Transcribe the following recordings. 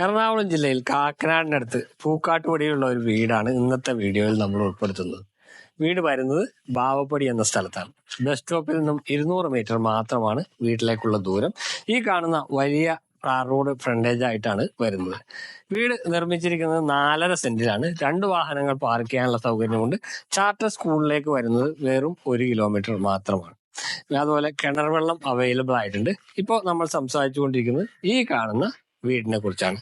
എറണാകുളം ജില്ലയിൽ കാക്കനാടിനടുത്ത് പൂക്കാട്ടുപടിയിലുള്ള ഒരു വീടാണ് ഇന്നത്തെ വീഡിയോയിൽ നമ്മൾ ഉൾപ്പെടുത്തുന്നത്. വീട് വരുന്നത് ബാവപ്പടി എന്ന സ്ഥലത്താണ്. ബസ് സ്റ്റോപ്പിൽ നിന്നും ഇരുന്നൂറ് മീറ്റർ മാത്രമാണ് വീട്ടിലേക്കുള്ള ദൂരം. ഈ കാണുന്ന വലിയ റോഡ് ഫ്രണ്ടേജ് ആയിട്ടാണ് വരുന്നത്. വീട് നിർമ്മിച്ചിരിക്കുന്നത് നാലര സെന്റിലാണ്. രണ്ട് വാഹനങ്ങൾ പാർക്ക് ചെയ്യാനുള്ള സൗകര്യമുണ്ട്. ചാർട്ടർ സ്കൂളിലേക്ക് വരുന്നത് വെറും ഒരു കിലോമീറ്റർ മാത്രമാണ്. അതുപോലെ കിണർ വെള്ളം അവൈലബിൾ ആയിട്ടുണ്ട്. ഇപ്പോൾ നമ്മൾ സംസാരിച്ചുകൊണ്ടിരിക്കുന്നത് ഈ കാണുന്ന വീടിനെ കുറിച്ചാണ്.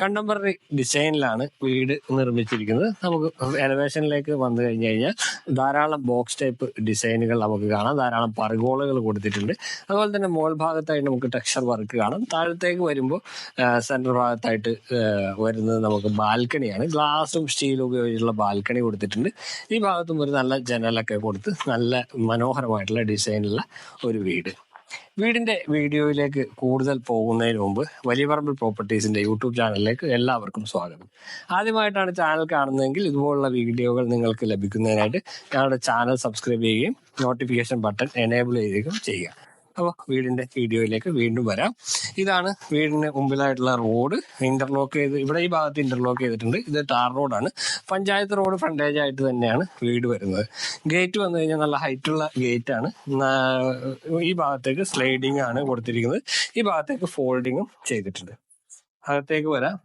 കണ്ടംപററി ഡിസൈനിലാണ് വീട് നിർമ്മിച്ചിരിക്കുന്നത്. നമുക്ക് എലവേഷനിലേക്ക് വന്നു കഴിഞ്ഞു കഴിഞ്ഞാൽ ധാരാളം ബോക്സ് ടൈപ്പ് ഡിസൈനുകൾ നമുക്ക് കാണാം. ധാരാളം പറുകോളുകൾ കൊടുത്തിട്ടുണ്ട്. അതുപോലെ തന്നെ മോൾ ഭാഗത്തായിട്ട് നമുക്ക് ടെക്സ്ചർ വർക്ക് കാണാം. താഴത്തേക്ക് വരുമ്പോൾ സെൻട്രൽ ഭാഗത്തായിട്ട് വരുന്നത് നമുക്ക് ബാൽക്കണിയാണ് ഗ്ലാസും സ്റ്റീലും ഉപയോഗിച്ചുള്ള ബാൽക്കണി കൊടുത്തിട്ടുണ്ട്. ഈ ഭാഗത്തും ഒരു നല്ല ജനലൊക്കെ കൊടുത്ത് നല്ല മനോഹരമായിട്ടുള്ള ഡിസൈനുള്ള ഒരു വീട്. വീടിന്റെ വീഡിയോയിലേക്ക് കൂടുതൽ പോകുന്നതിന് മുമ്പ് വലിയ പറമ്പിൽ പ്രോപ്പർട്ടീസിന്റെ യൂട്യൂബ് ചാനലിലേക്ക് എല്ലാവർക്കും സ്വാഗതം. ആദ്യമായിട്ടാണ് ചാനൽ കാണുന്നതെങ്കിൽ ഇതുപോലുള്ള വീഡിയോകൾ നിങ്ങൾക്ക് ലഭിക്കുന്നതിനായിട്ട് ഞങ്ങളുടെ ചാനൽ സബ്സ്ക്രൈബ് ചെയ്യുകയും നോട്ടിഫിക്കേഷൻ ബട്ടൺ എനേബിൾ ചെയ്യുകയും ചെയ്യുക. അപ്പോൾ വീടിന്റെ വീഡിയോയിലേക്ക് വീണ്ടും വരാം. ഇതാണ് വീടിന് മുമ്പിലായിട്ടുള്ള റോഡ്. ഇന്റർലോക്ക് ചെയ്ത് ഇവിടെ ഈ ഭാഗത്ത് ഇന്റർലോക്ക് ചെയ്തിട്ടുണ്ട്. ഇത് ടാർ റോഡാണ്. പഞ്ചായത്ത് റോഡ് ഫ്രണ്ടേജ് ആയിട്ട് തന്നെയാണ് വീട് വരുന്നത്. ഗേറ്റ് വന്നു കഴിഞ്ഞാൽ നല്ല ഹൈറ്റുള്ള ഗേറ്റ് ആണ് ഈ ഭാഗത്തേക്ക് സ്ലൈഡിംഗ് ആണ് കൊടുത്തിരിക്കുന്നത്. ഈ ഭാഗത്തേക്ക് ഫോൾഡിങ്ങും ചെയ്തിട്ടുണ്ട്. അകത്തേക്ക് വരാം.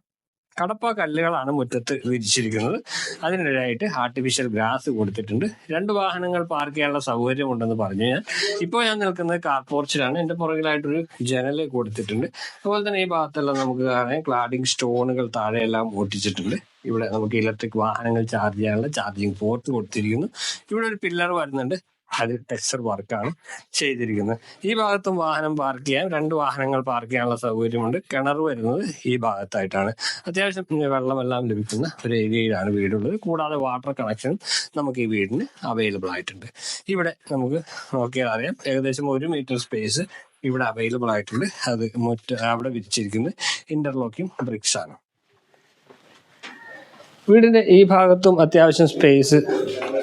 കടപ്പ കല്ലുകളാണ് മുറ്റത്ത് വിരിച്ചിരിക്കുന്നത്. അതിനിടയായിട്ട് ആർട്ടിഫിഷ്യൽ ഗ്രാസ് കൊടുത്തിട്ടുണ്ട്. രണ്ട് വാഹനങ്ങൾ പാർക്ക് ചെയ്യാനുള്ള സൗകര്യം ഉണ്ടെന്ന് പറഞ്ഞു ഞാൻ. ഇപ്പോൾ ഞാൻ നിൽക്കുന്നത് കാർ പോർച്ചിലാണ് എന്റെ പുറകിലായിട്ടൊരു ജനൽ കൊടുത്തിട്ടുണ്ട്. അതുപോലെ തന്നെ ഈ ഭാഗത്തെല്ലാം നമുക്ക് കാണാൻ ക്ലാഡിംഗ് സ്റ്റോണുകൾ താഴെയെല്ലാം ഒട്ടിച്ചിട്ടുണ്ട്. ഇവിടെ നമുക്ക് ഇലക്ട്രിക് വാഹനങ്ങൾ ചാർജ് ചെയ്യാനുള്ള ചാർജിങ് പോർട്ട് കൊടുത്തിരിക്കുന്നു. ഇവിടെ ഒരു പില്ലർ വരുന്നുണ്ട്. അത് ടെക്സ്ചർ വർക്കാണ് ചെയ്തിരിക്കുന്നത്. ഈ ഭാഗത്തും വാഹനം പാർക്ക് ചെയ്യാൻ രണ്ട് വാഹനങ്ങൾ പാർക്ക് ചെയ്യാനുള്ള സൗകര്യമുണ്ട്. കിണർ വരുന്നത് ഈ ഭാഗത്തായിട്ടാണ്. അത്യാവശ്യം വെള്ളമെല്ലാം ലഭിക്കുന്ന ഒരു ഏരിയയിലാണ് വീടുള്ളത്. കൂടാതെ വാട്ടർ കണക്ഷൻ നമുക്ക് ഈ വീടിന് അവൈലബിൾ ആയിട്ടുണ്ട്. ഇവിടെ നമുക്ക് നോക്കിയാൽ അറിയാം. ഏകദേശം ഒരു മീറ്റർ സ്പേസ് ഇവിടെ അവൈലബിൾ ആയിട്ടുണ്ട്. അത് മുറ്റ അവിടെ വിരിച്ചിരിക്കുന്നത് ഇന്റർലോക്കിംഗ് ബ്രിക്സ് ആണ്. വീടിന്റെ ഈ ഭാഗത്തും അത്യാവശ്യം സ്പേസ്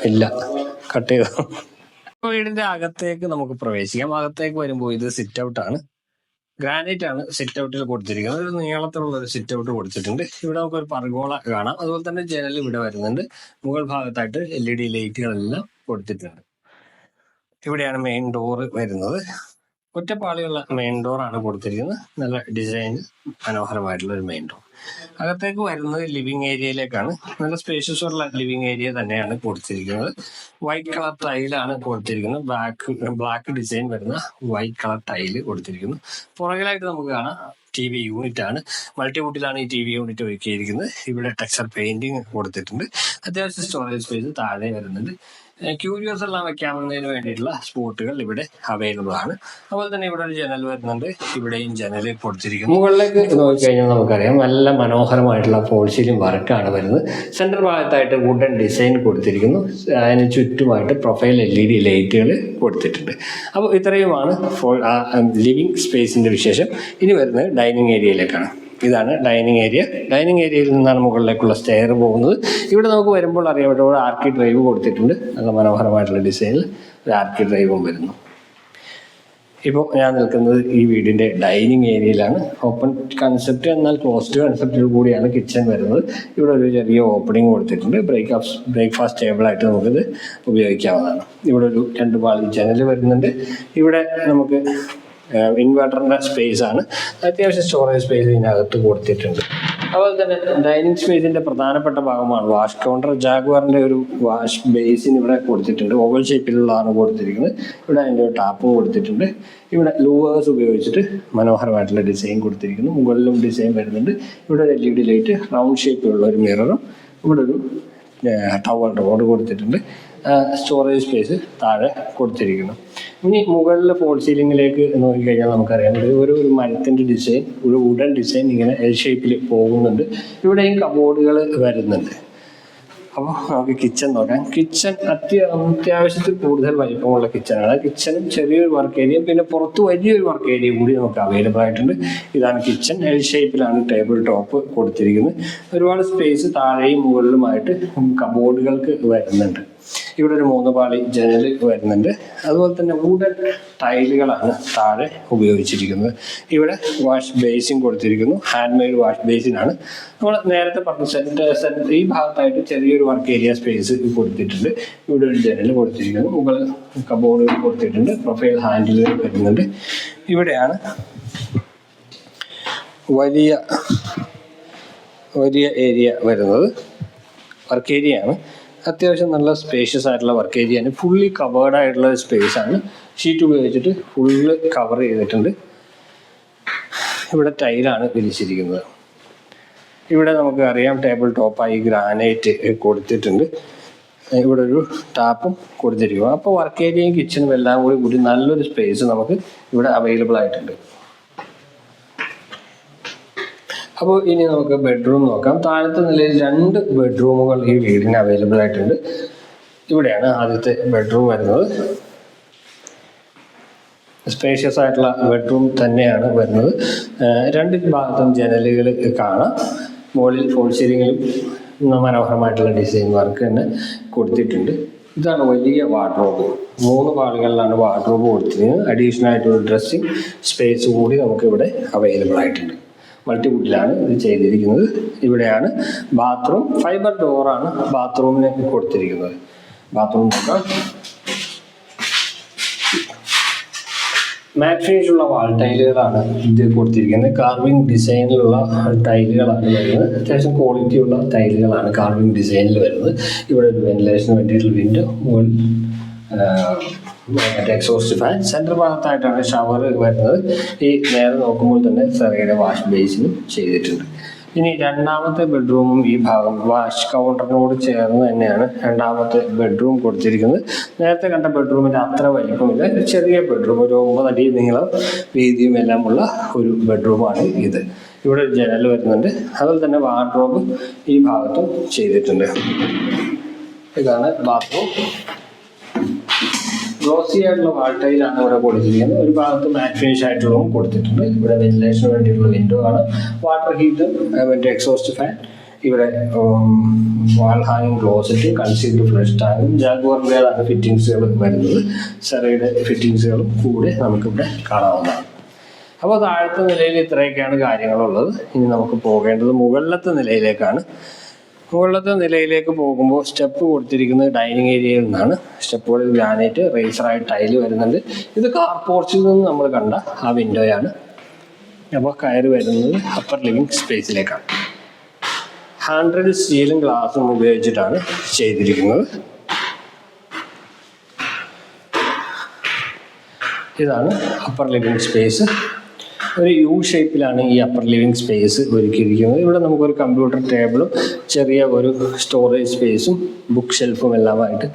ഇല്ല. കട്ട് ചെയ്തു? വീടിന്റെ അകത്തേക്ക് നമുക്ക് പ്രവേശിക്കാം. അകത്തേക്ക് വരുമ്പോൾ ഇത് സിറ്റ് ഔട്ട് ആണ്. ഗ്രാനൈറ്റ് ആണ് സിറ്റ് ഔട്ടിൽ കൊടുത്തിരിക്കുന്നത്. ഒരു നീളത്തിലുള്ള ഒരു സിറ്റ് ഔട്ട് കൊടുത്തിട്ടുണ്ട്. ഇവിടെ നമുക്ക് ഒരു പർഗോള കാണാം. അതുപോലെ തന്നെ ജനൽ ഇവിടെ വരുന്നുണ്ട്. മുകൾ ഭാഗത്തായിട്ട് എൽ ഇ ഡി ലൈറ്റുകളെല്ലാം കൊടുത്തിട്ടുണ്ട്. ഇവിടെയാണ് മെയിൻ ഡോർ വരുന്നത്. ഒറ്റപ്പാളിയുള്ള മെയിൻ ഡോർ ആണ് കൊടുത്തിരിക്കുന്നത്. നല്ല ഡിസൈൻ മനോഹരമായിട്ടുള്ള ഒരു മെയിൻ ഡോർ അകത്തേക്ക് വരുന്നത് ലിവിങ് ഏരിയയിലേക്കാണ് നല്ല സ്പേഷ്യസ് ഉള്ള ലിവിങ് ഏരിയ തന്നെയാണ് കൊടുത്തിരിക്കുന്നത്. വൈറ്റ് കളർ ടൈലാണ് കൊടുത്തിരിക്കുന്നത്. ബ്ലാക്ക് ബ്ലാക്ക് ഡിസൈൻ വരുന്ന വൈറ്റ് കളർ ടൈൽ കൊടുത്തിരിക്കുന്നു. പുറകിലായിട്ട് നമുക്ക് കാണാം ടി വി യൂണിറ്റ് ആണ്. മൾട്ടിവുഡിലാണ് ഈ ടി വി യൂണിറ്റ് ഒരുക്കിയിരിക്കുന്നത്. ഇവിടെ ടെക്സ്ചർ പെയിന്റിങ് കൊടുത്തിട്ടുണ്ട്. അത്യാവശ്യം സ്റ്റോറേജ് സ്പേസ് താഴെ വരുന്നുണ്ട്. ക്യൂരിയോസ് എല്ലാം വെക്കാവുന്നതിന് വേണ്ടിയിട്ടുള്ള സ്പോട്ടുകൾ ഇവിടെ അവൈലബിൾ ആണ്. അതുപോലെ തന്നെ ഇവിടെ ഒരു ജനൽ വരുന്നുണ്ട്. ഇവിടെയും ജനൽ കൊടുത്തിരിക്കുന്നു. മുകളിലേക്ക് നോക്കിക്കഴിഞ്ഞാൽ നമുക്കറിയാം. നല്ല മനോഹരമായിട്ടുള്ള സീലിംഗ് വർക്കാണ് വരുന്നത്. സെൻട്രൽ ഭാഗത്തായിട്ട് വുഡൻ ഡിസൈൻ കൊടുത്തിരിക്കുന്നു. അതിന് ചുറ്റുമായിട്ട് പ്രൊഫൈൽ എൽ ഇ ഡി ലൈറ്റുകൾ കൊടുത്തിട്ടുണ്ട്. അപ്പോൾ ഇത്രയുമാണ് ഫോൾ ലിവിങ് സ്പേസിന്റെ വിശേഷം. ഇനി വരുന്നത് ഡൈനിങ് ഏരിയയിലേക്കാണ് ഇതാണ് ഡൈനിങ് ഏരിയ ഡൈനിങ് ഏരിയയിൽ നിന്നാണ് മുകളിലേക്കുള്ള സ്റ്റെയർ പോകുന്നത്. ഇവിടെ നമുക്ക് വരുമ്പോൾ അറിയാം ഇവിടെ ആർക്കി ഡ്രൈവ് കൊടുത്തിട്ടുണ്ട്. നല്ല മനോഹരമായിട്ടുള്ള ഡിസൈനിൽ ഒരു ആർക്കി ഡ്രൈവും വരുന്നു. ഇപ്പോൾ ഞാൻ നിൽക്കുന്നത് ഈ വീടിന്റെ ഡൈനിങ് ഏരിയയിലാണ്. ഓപ്പൺ കൺസെപ്റ്റ് എന്നാൽ ക്ലോസ്ഡ് കൺസെപ്റ്റിൽ കൂടിയാണ് കിച്ചൺ വരുന്നത്. ഇവിടെ ഒരു ചെറിയ ഓപ്പണിംഗ് കൊടുത്തിട്ടുണ്ട്. ബ്രേക്ക്ഫാസ്റ്റ് ബ്രേക്ക്ഫാസ്റ്റ് ടേബിൾ ആയിട്ട് നമുക്കിത് ഉപയോഗിക്കാവുന്നതാണ്. ഇവിടെ ഒരു രണ്ട് പാളി ജനൽ വരുന്നുണ്ട്. ഇവിടെ നമുക്ക് ഇൻവെർട്ടറിന്റെ സ്പേസ് ആണ്. അത്യാവശ്യം സ്റ്റോറേജ് സ്പേസ് ഇതിനകത്ത് കൊടുത്തിട്ടുണ്ട്. അതുപോലെ തന്നെ ഡൈനിങ് സ്പേസിന്റെ പ്രധാനപ്പെട്ട ഭാഗമാണ്. Wash counter. ജാഗ്വാറിന്റെ ഒരു വാഷ് ബേസിന് ഇവിടെ കൊടുത്തിട്ടുണ്ട്. ഓവൽ ഷേപ്പിലുള്ളതാണ് കൊടുത്തിരിക്കുന്നത്. ഇവിടെ അതിന്റെ ടാപ്പും കൊടുത്തിട്ടുണ്ട്. ഇവിടെ ലൂവേഴ്സ് ഉപയോഗിച്ചിട്ട് മനോഹരമായിട്ടുള്ള ഡിസൈൻ കൊടുത്തിരിക്കുന്നു. മുകളിലും ഡിസൈൻ വരുന്നുണ്ട്. ഇവിടെ ഒരു L E D light round ഷേപ്പിലുള്ള ഒരു മിററും ഇവിടെ ഒരു ടവർ റോഡ് കൊടുത്തിട്ടുണ്ട്. സ്റ്റോറേജ് സ്പേസ് താഴെ കൊടുത്തിരിക്കുന്നു. ഇനി മുകളിലെ ഫോൾ സീലിംഗിലേക്ക് നോക്കിക്കഴിഞ്ഞാൽ നമുക്കറിയാം. ഇത് ഒരു ഒരു മരത്തിന്റെ ഡിസൈൻ ഒരു വുഡൻ ഡിസൈൻ ഇങ്ങനെ എൽ ഷേപ്പിൽ പോകുന്നുണ്ട്. ഇവിടെയും കബോർഡുകൾ വരുന്നുണ്ട്. അപ്പോൾ നമുക്ക് കിച്ചൺ നോക്കാം. കിച്ചൺ അത്യ അത്യാവശ്യത്തിൽ കൂടുതൽ വലിപ്പമുള്ള കിച്ചണാണ് കിച്ചണും ചെറിയൊരു വർക്ക് ഏരിയയും പിന്നെ പുറത്ത് വലിയൊരു വർക്ക് ഏരിയ കൂടി നമുക്ക് അവൈലബിൾ ആയിട്ടുണ്ട്. ഇതാണ് കിച്ചൺ എൽ ഷേപ്പിലാണ് ടേബിൾ ടോപ്പ് കൊടുത്തിരിക്കുന്നത്. ഒരുപാട് സ്പേസ് താഴെയും മുകളിലുമായിട്ട് കബോർഡുകൾക്ക് വരുന്നുണ്ട്. ഇവിടെ ഒരു മൂന്ന് പാളി ജനൽ വരുന്നുണ്ട്. അതുപോലെ തന്നെ വുഡൻ ടൈലുകളാണ് താഴെ ഉപയോഗിച്ചിരിക്കുന്നത്. ഇവിടെ വാഷ് ബേസിൻ കൊടുത്തിരിക്കുന്നു. ഹാൻഡ് മെയ്ഡ് വാഷ് ബേസിനാണ് നമ്മൾ നേരത്തെ പറഞ്ഞു സെന്റർ സെന്റർ ഈ ഭാഗത്തായിട്ട് ചെറിയൊരു വർക്ക് ഏരിയ സ്പേസ് കൊടുത്തിട്ടുണ്ട്. ഇവിടെ ഒരു ജനൽ കൊടുത്തിരിക്കുന്നു. മുകളിൽ കബോർഡുകൾ കൊടുത്തിട്ടുണ്ട്. പ്രൊഫൈൽ ഹാൻഡിലുകൾ വരുന്നുണ്ട്. ഇവിടെയാണ് വലിയ വലിയ ഏരിയ വരുന്നത്. വർക്ക് ഏരിയ ആണ്. അത്യാവശ്യം നല്ല സ്പേഷ്യസ് ആയിട്ടുള്ള വർക്ക് ഏരിയയാണ് ഫുള്ളി കവേർഡ് ആയിട്ടുള്ള സ്പേസ് ആണ്. ഷീറ്റ് ഉപയോഗിച്ചിട്ട് ഫുള്ള് കവർ ചെയ്തിട്ടുണ്ട്. ഇവിടെ ടൈലാണ് വിരിച്ചിരിക്കുന്നത്. ഇവിടെ നമുക്ക് അറിയാം ടേബിൾ ടോപ്പായി ഗ്രാനൈറ്റ് കൊടുത്തിട്ടുണ്ട്. ഇവിടെ ഒരു ടാപ്പും കൊടുത്തിരിക്കും അപ്പോൾ വർക്ക് ഏരിയയും കിച്ചണും എല്ലാം കൂടി കൂടി നല്ലൊരു സ്പേസ് നമുക്ക് ഇവിടെ അവൈലബിൾ ആയിട്ടുണ്ട്. അപ്പോൾ ഇനി നമുക്ക് ബെഡ്റൂം നോക്കാം. താഴത്തെ നിലയിൽ രണ്ട് ബെഡ്റൂമുകൾ ഈ വീടിന് അവൈലബിൾ ആയിട്ടുണ്ട്. ഇവിടെയാണ് ആദ്യത്തെ ബെഡ്റൂം വരുന്നത്. സ്പേഷ്യസ് ആയിട്ടുള്ള ബെഡ്റൂം തന്നെയാണ് വരുന്നത്. രണ്ട് ഭാഗത്തും ജനലുകൾ കാണാം. മുകളിൽ ഫോൾ സീലിങ്ങിലും മനോഹരമായിട്ടുള്ള ഡിസൈൻ വർക്ക് തന്നെ കൊടുത്തിട്ടുണ്ട്. ഇതാണ് വലിയ വാർഡ്രോബ് മൂന്ന് പാളുകളിലാണ് വാർഡ്രോബ് കൊടുത്തിരിക്കുന്നത്. അഡീഷണൽ ആയിട്ടുള്ള ഡ്രസ്സിങ് സ്പേസ് കൂടി നമുക്കിവിടെ അവൈലബിൾ ആയിട്ടുണ്ട്. മൾട്ടിവുഡിലാണ് ഇത് ചെയ്തിരിക്കുന്നത്. ഇവിടെയാണ് ബാത്റൂം ഫൈബർ ഡോറാണ് ബാത്റൂമിന് കൊടുത്തിരിക്കുന്നത്. ബാത്റൂം നോക്കാം. മാറ്റ് ഫിനിഷുള്ള വാൾ ടൈലുകളാണ് ഇത് കൊടുത്തിരിക്കുന്നത്. കാർവിംഗ് ഡിസൈനിലുള്ള ടൈലുകളാണ് വരുന്നത്. അത്യാവശ്യം ക്വാളിറ്റി ഉള്ള ടൈലുകളാണ് കാർവിംഗ് ഡിസൈനിൽ വരുന്നത്. ഇവിടെ ഒരു വെന്റിലേഷന് വേണ്ടിയിട്ടുള്ള വിൻഡോ മുകളിൽ മറ്റേ എക്സോസ്റ്റ് ഫാൻ സെന്റർ ഭാഗത്തായിട്ടാണ് ഷവർ വരുന്നത്. ഈ നേരെ നോക്കുമ്പോൾ തന്നെ സെറയുടെ വാഷ് ബേസിനും ചെയ്തിട്ടുണ്ട്. ഇനി രണ്ടാമത്തെ ബെഡ്റൂമും ഈ ഭാഗം വാഷ് കൗണ്ടറിനോട് ചേർന്ന് തന്നെയാണ് രണ്ടാമത്തെ ബെഡ്റൂം കൊടുത്തിരിക്കുന്നത്. നേരത്തെ കണ്ട ബെഡ്റൂമിന്റെ അത്ര വലിപ്പമില്ല. ചെറിയ ബെഡ്റൂം ഒരു ഒമ്പതടി നീളം വീതിയും എല്ലാമുള്ള ഒരു ബെഡ്റൂമാണ് ഇത്. ഇവിടെ ഒരു ജനൽ വരുന്നുണ്ട്. അതുപോലെ തന്നെ വാർഡ്രോബ് ഈ ഭാഗത്തും ചെയ്തിട്ടുണ്ട്. ഇതാണ് ബാത്റൂം ഗ്ലോസി ആയിട്ടുള്ള വാൾട്ടൈലാണ് ഇവിടെ കൊടുത്തിരിക്കുന്നത്. ഒരു ഭാഗത്ത് മാറ്റ് ഫിനിഷ് ആയിട്ടുള്ളതും കൊടുത്തിട്ടുണ്ട്. ഇവിടെ വെന്റിലേഷന് വേണ്ടിയിട്ടുള്ള വിൻഡോ ആണ്. വാട്ടർ ഹീറ്റർ മറ്റേ എക്സോസ്റ്റ് ഫാൻ ഇവിടെ വാൾ ഹാങ്ങും ക്ലോസറ്റ് കൺസീൽഡ് ഫ്ലഷ് ടാങ്കും ജാഗ്വാറിന്റെതാണ് ഫിറ്റിങ്സുകൾ വരുന്നത്. സെറയുടെ ഫിറ്റിങ്സുകളും കൂടെ നമുക്കിവിടെ കാണാവുന്നതാണ്. അപ്പോൾ താഴത്തെ നിലയിൽ ഇത്രയൊക്കെയാണ് കാര്യങ്ങളുള്ളത്. ഇനി നമുക്ക് പോകേണ്ടത് മുകളിലത്തെ നിലയിലേക്കാണ്. മുകളിലത്തെ നിലയിലേക്ക് പോകുമ്പോൾ സ്റ്റെപ്പ് കൊടുത്തിരിക്കുന്നത് ഡൈനിങ് ഏരിയയിൽ നിന്നാണ്. സ്റ്റെപ്പുകളിൽ ഗ്രാനൈറ്റ് റേസറായി ടൈൽ വരുന്നുണ്ട്. ഇത് കാർ പോർച്ചിൽ നിന്ന് നമ്മൾ കണ്ട ആ വിൻഡോയാണ് അപ്പോൾ കയറി വരുന്നത് അപ്പർ ലിവിങ് സ്പേസിലേക്കാണ് ഹാൻഡ്രഡ് സ്റ്റീലും ഗ്ലാസും ഉപയോഗിച്ചിട്ടാണ് ചെയ്തിരിക്കുന്നത്. ഇതാണ് അപ്പർ ലിവിങ് സ്പേസ് ഒരു യു ഷേപ്പിലാണ് ഈ അപ്പർ ലിവിങ് സ്പേസ് ഒരുക്കിയിരിക്കുന്നത്. ഇവിടെ നമുക്കൊരു കമ്പ്യൂട്ടർ ടേബിളും ചെറിയ ഒരു സ്റ്റോറേജ് സ്പേസും ബുക്ക് ഷെൽഫും എല്ലാമായിട്ട്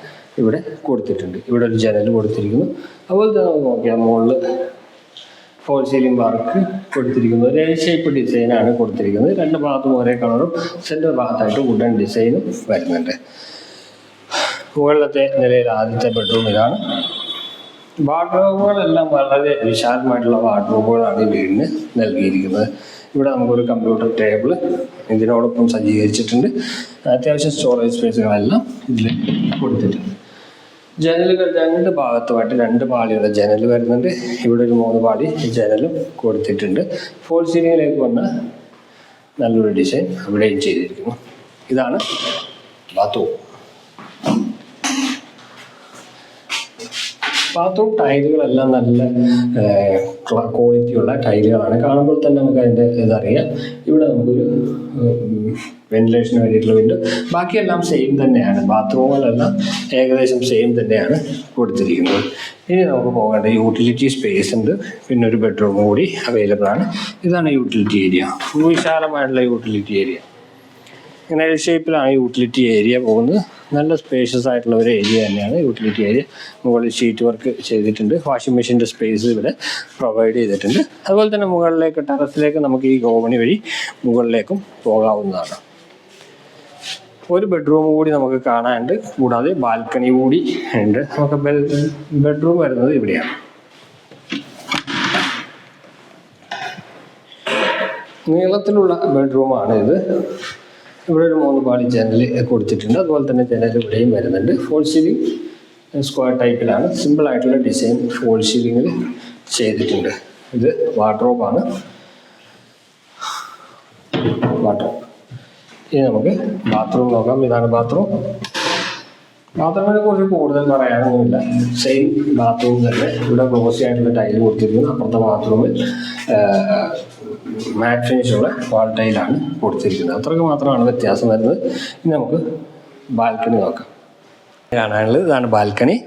ഇവിടെ കൊടുത്തിട്ടുണ്ട്. ഇവിടെ ഒരു ജനൽ കൊടുത്തിരിക്കുന്നു. അതുപോലെ തന്നെ നമുക്ക് നോക്കിയാൽ മുകളിൽ ഫോൾ സീലിംഗ് വർക്ക് കൊടുത്തിരിക്കുന്നത് ഒരു ഷേപ്പ് ഡിസൈനാണ് കൊടുത്തിരിക്കുന്നത്. രണ്ട് ഭാഗത്തും ഒരേ കളറും സെന്റർ ഭാഗത്തായിട്ട് വുഡൻ ഡിസൈനും വരുന്നുണ്ട്. മുകളിലത്തെ നിലയിൽ ആദ്യത്തെ ബെഡ്റൂം ഇതാണ്. വാർഡ്രോബുകളെല്ലാം വളരെ വിശാലമായിട്ടുള്ള വാർഡ്രോബുകളാണ് ഈ വീടിന് നൽകിയിരിക്കുന്നത്. ഇവിടെ നമുക്കൊരു കമ്പ്യൂട്ടർ ടേബിൾ ഇതിനോടൊപ്പം സജ്ജീകരിച്ചിട്ടുണ്ട്. അത്യാവശ്യം സ്റ്റോറേജ് സ്പേസുകളെല്ലാം ഇതിൽ കൊടുത്തിട്ടുണ്ട്. ജനലുകൾ രണ്ട് ഭാഗത്തുമായിട്ട് രണ്ട് പാളിയുടെ ജനൽ വരുന്നുണ്ട്. ഇവിടെ ഒരു മൂന്ന് പാളി ജനലും കൊടുത്തിട്ടുണ്ട്. ഫോൾ സീലിങ്ങിലേക്ക് വന്ന നല്ലൊരു ഡിസൈൻ അവിടെയും ചെയ്തിരിക്കുന്നു. ഇതാണ് ബാത്റൂം ബാത്റൂം ടൈലുകളെല്ലാം നല്ല ക്വാളിറ്റിയുള്ള ടൈലുകളാണ്. കാണുമ്പോൾ തന്നെ നമുക്ക് അതിന്റെ ഇതറിയാം ഇവിടെ നമുക്കൊരു വെന്റിലേഷന് വേണ്ടിയിട്ടുള്ള വിൻഡോ ബാക്കിയെല്ലാം സെയിം തന്നെയാണ്. ബാത്റൂമുകളെല്ലാം ഏകദേശം സെയിം തന്നെയാണ് കൊടുത്തിരിക്കുന്നത്. ഇനി നമുക്ക് പോകേണ്ട യൂട്ടിലിറ്റി സ്പേസ് ഉണ്ട്. പിന്നെ ഒരു ബെഡ്റൂം കൂടി അവൈലബിൾ ആണ്. ഇതാണ് യൂട്ടിലിറ്റി ഏരിയ വിശാലമായിട്ടുള്ള യൂട്ടിലിറ്റി ഏരിയ ഇങ്ങനെ എൽ ഷേപ്പിലാണ് യൂട്ടിലിറ്റി ഏരിയ പോകുന്നത്. നല്ല സ്പേഷ്യസ് ആയിട്ടുള്ള ഒരു ഏരിയ തന്നെയാണ് യൂട്ടിലിറ്റി ഏരിയ മുകളിൽ ഷീറ്റ് വർക്ക് ചെയ്തിട്ടുണ്ട്. വാഷിംഗ് മെഷീന്റെ സ്പേസ് ഇവിടെ പ്രൊവൈഡ് ചെയ്തിട്ടുണ്ട്. അതുപോലെ തന്നെ മുകളിലേക്ക് ടെറസിലേക്ക് നമുക്ക് ഈ ഗോവണി വഴി മുകളിലേക്കും പോകാവുന്നതാണ്. ഒരു ബെഡ്റൂം കൂടി നമുക്ക് കാണാനുണ്ട്. കൂടാതെ ബാൽക്കണി കൂടി ഉണ്ട്. നമുക്ക് ബെഡ്റൂം വരുന്നത് ഇവിടെയാണ്. നീളത്തിലുള്ള ബെഡ്റൂമാണ് ഇത് ഇവിടെ ഒരു മൂന്ന് പാളി ചാനൽ കൊടുത്തിട്ടുണ്ട്. അതുപോലെ തന്നെ ചാനൽ ഇവിടെയും വരുന്നുണ്ട്. ഫോൾ സീലിംഗ് സ്ക്വയർ ടൈപ്പിലാണ് സിമ്പിൾ ആയിട്ടുള്ള ഡിസൈൻ ഫോൾ സീലിംഗിൽ ചെയ്തിട്ടുണ്ട്. ഇത് വാർഡ്രോബാണ് വാർഡ്രോബ് ഇനി നമുക്ക് ബാത്റൂം നോക്കാം. ഇതാണ് ബാത്റൂം ബാത്റൂമിനെ കുറിച്ച് കൂടുതൽ പറയാനൊന്നുമില്ല. സെയിം ബാത്റൂം തന്നെ. ഇവിടെ ഗ്ലോസി ആയിട്ടുള്ള ടൈൽ കൊടുത്തിരിക്കുന്നു. അപ്പുറത്തെ ബാത്റൂമിൽ മാറ്റ് ഫിനിഷുള്ള വാൾ ടൈലാണ് കൊടുത്തിരിക്കുന്നത് അത്രയ്ക്ക് മാത്രമാണ് വ്യത്യാസം വരുന്നത്. ഇനി നമുക്ക് ബാൽക്കണി നോക്കാം. കാണാനുള്ളത് ഇതാണ് ബാൽക്കണി.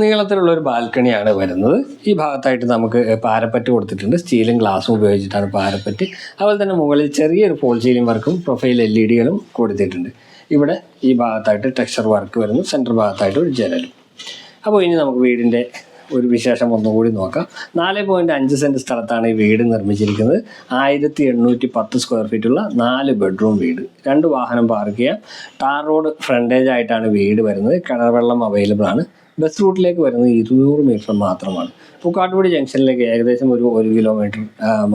നീളത്തിലുള്ള ഒരു ബാൽക്കണിയാണ് വരുന്നത്. ഈ ഭാഗത്തായിട്ട് നമുക്ക് പാരപ്പറ്റ് കൊടുത്തിട്ടുണ്ട്. സ്റ്റീലും ഗ്ലാസും ഉപയോഗിച്ചിട്ടാണ് പാരപ്പറ്റ്. അതുപോലെ തന്നെ മുകളിൽ ചെറിയൊരു ഫോൾ സീലിംഗ് വർക്കും പ്രൊഫൈൽ എൽ ഇ ഡികളും കൊടുത്തിട്ടുണ്ട്. ഇവിടെ ഈ ഭാഗത്തായിട്ട് ടെക്സ്ചർ വർക്ക് വരുന്നു. സെന്റർ ഭാഗത്തായിട്ട് ഒരു ജനലും. അപ്പോൾ ഇനി നമുക്ക് വീടിന്റെ ഒരു വിശേഷം ഒന്നുകൂടി നോക്കാം. നാല് പോയിന്റ് അഞ്ച് സെന്റ് സ്ഥലത്താണ് ഈ വീട് നിർമ്മിച്ചിരിക്കുന്നത്. ആയിരത്തി എണ്ണൂറ്റി പത്ത് സ്ക്വയർ ഫീറ്റുള്ള നാല് ബെഡ്റൂം വീട്. രണ്ട് വാഹനം പാർക്ക് ചെയ്യാം. ടാർ റോഡ് ഫ്രണ്ടേജ് ആയിട്ടാണ് വീട് വരുന്നത്. കിണർ വെള്ളം അവൈലബിൾ ആണ്. ബസ് റൂട്ടിലേക്ക് വരുന്നത് ഇരുന്നൂറ് മീറ്റർ മാത്രമാണ്. പൂക്കാട്ടുപടി ജംഗ്ഷനിലേക്ക് ഏകദേശം ഒരു ഒരു കിലോമീറ്റർ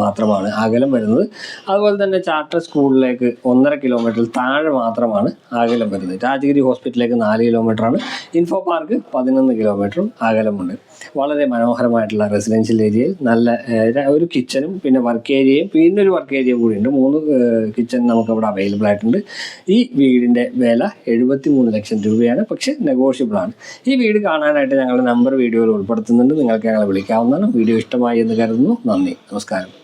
മാത്രമാണ് അകലം വരുന്നത്. അതുപോലെ തന്നെ ചാർട്ടർ സ്കൂളിലേക്ക് ഒന്നര കിലോമീറ്ററിൽ താഴെ മാത്രമാണ് അകലം വരുന്നത്. രാജഗിരി ഹോസ്പിറ്റലിലേക്ക് നാല് കിലോമീറ്ററാണ് ഇൻഫോ പാർക്ക് പതിനൊന്ന് കിലോമീറ്ററും അകലമുണ്ട്. വളരെ മനോഹരമായിട്ടുള്ള റെസിഡൻഷ്യൽ ഏരിയയിൽ നല്ല ഒരു കിച്ചനും പിന്നെ വർക്ക് ഏരിയയും പിന്നെ ഒരു വർക്ക് ഏരിയയും ഉണ്ട്. മൂന്ന് കിച്ചൺ നമുക്ക് ഇവിടെ അവൈലബിൾ ആയിട്ടുണ്ട്. ഈ വീടിന്റെ വില എഴുപത്തി മൂന്ന് ലക്ഷം രൂപയാണ്. പക്ഷേ നെഗോഷ്യബിൾ ആണ്. ഈ വീട് കാണാനായിട്ട് ഞങ്ങളുടെ നമ്പർ വീഡിയോയിൽ ഉൾപ്പെടുത്തുന്നുണ്ട്. നിങ്ങൾക്ക് ഞങ്ങളെ വിളിക്കാവുന്നതാണ്. വീഡിയോ ഇഷ്ടമായി എന്ന് കരുതുന്നു. നന്ദി. നമസ്കാരം.